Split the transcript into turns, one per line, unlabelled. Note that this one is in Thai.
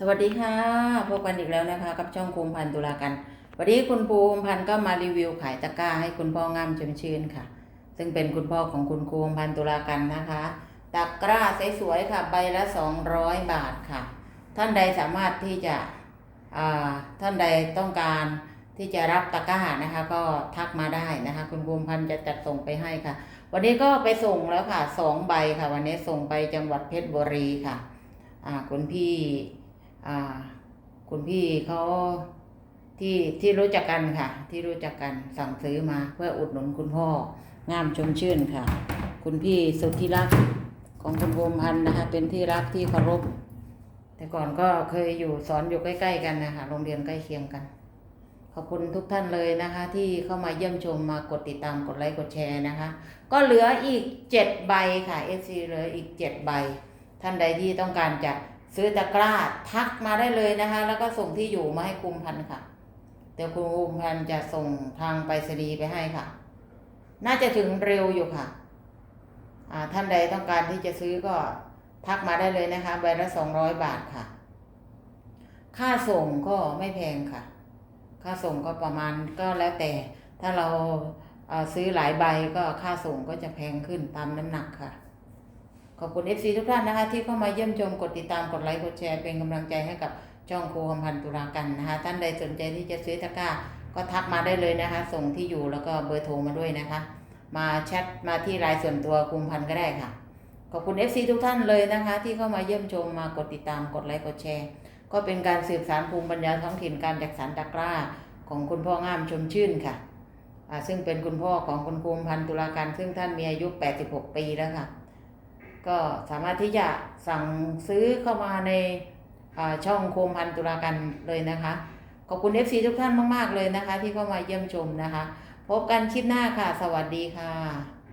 สวัสดีค่ะพบกันอีกแล้วนะคะ กับช่องภูมิพันธ์ตุลากัน วันนี้คุณภูมิพันธ์ก็มารีวิวขายตะกร้าให้คุณพ่องามชมชื่นค่ะ ซึ่งเป็นคุณพ่อของคุณภูมิพันธ์ตุลากันนะคะตะกร้าสวยๆค่ะใบละ 200 บาทค่ะ ท่านใดสามารถที่จะท่านใดต้องการที่จะรับตะกร้านะคะ ก็ทักมาได้นะคะ คุณภูมิพันธ์จะจัดส่งไปให้ค่ะ วันนี้ก็ไปส่งแล้วค่ะสองใบค่ะ วันนี้ส่งไปจังหวัดเพชรบุรีค่ะคุณพี่ คุณพี่เขาที่ที่รู้จักกันค่ะ ที่รู้จักกันสั่งซื้อมาเพื่ออุดหนุนคุณพ่องามชมชื่นค่ะ คุณพี่สุดที่รักของคุณภูมิพันธ์นะคะ เป็นที่รักที่เคารพแต่ก่อนก็เคยอยู่สอนอยู่ใกล้ ๆ กันนะคะโรงเรียนใกล้เคียงกัน ขอบคุณทุกท่านเลยนะคะ ที่เข้ามาเยี่ยมชมมากดติดตามกดไลค์กดแชร์นะคะ ก็เหลืออีกเจ็ดใบค่ะ FC เหลืออีกเจ็ดใบ ท่านใดที่ต้องการจะ ซื้อตะกร้าทักมาได้เลยนะคะ แล้วก็ส่งที่อยู่มาให้คุมพันธ์ค่ะ เดี๋ยวคุณคุมพันธ์จะส่งทางไปรษณีย์ไปให้ค่ะ น่าจะถึงเร็วอยู่ค่ะ อ่า ท่านใดต้องการที่จะซื้อก็ทักมาได้เลยนะคะ ใบละสองร้อยบาทค่ะ ค่าส่งก็ไม่แพงค่ะ ค่าส่งก็ประมาณก็แล้วแต่ ถ้าเราซื้อหลายใบก็ค่าส่งก็จะแพงขึ้นตามน้ำหนักค่ะ อบคุณ FC ทุกท่านนะคะ ที่เข้ามาเยี่ยมชมกดติดตามกดไลค์กดแชร์เป็นกำลังใจให้กับช่องครูคำพันธ์ตุลากันนะคะ ท่านใดสนใจที่จะซื้อตะกร้าก็ทักมาได้เลยนะคะ ส่งที่อยู่แล้วก็เบอร์โทรมาด้วยนะคะ มาแชทมาที่ไลน์ส่วนตัวคุมพันธ์ก็ได้ค่ะ ขอบคุณ FC ทุกท่านเลยนะคะ ที่เข้ามาเยี่ยมชมมากดติดตามกดไลค์กดแชร์ ก็เป็นการสืบสานภูมิปัญญาท้องถิ่นการจักสรรตะกร้าของคุณพ่องามชมชื่นค่ะซึ่งเป็นคุณพ่อของคุณภูมิพันธ์ตุลาการซึ่งท่านมีอายุ 86 ปีแล้วค่ะ ก็สามารถที่จะสั่งซื้อเข้ามาในช่องโคมพันตุลาการเลยนะคะ ขอบคุณ FC ทุกท่านมาก ๆ เลยนะคะ ที่เข้ามาเยี่ยมชมนะคะ พบกันคลิปหน้าค่ะ สวัสดีค่ะ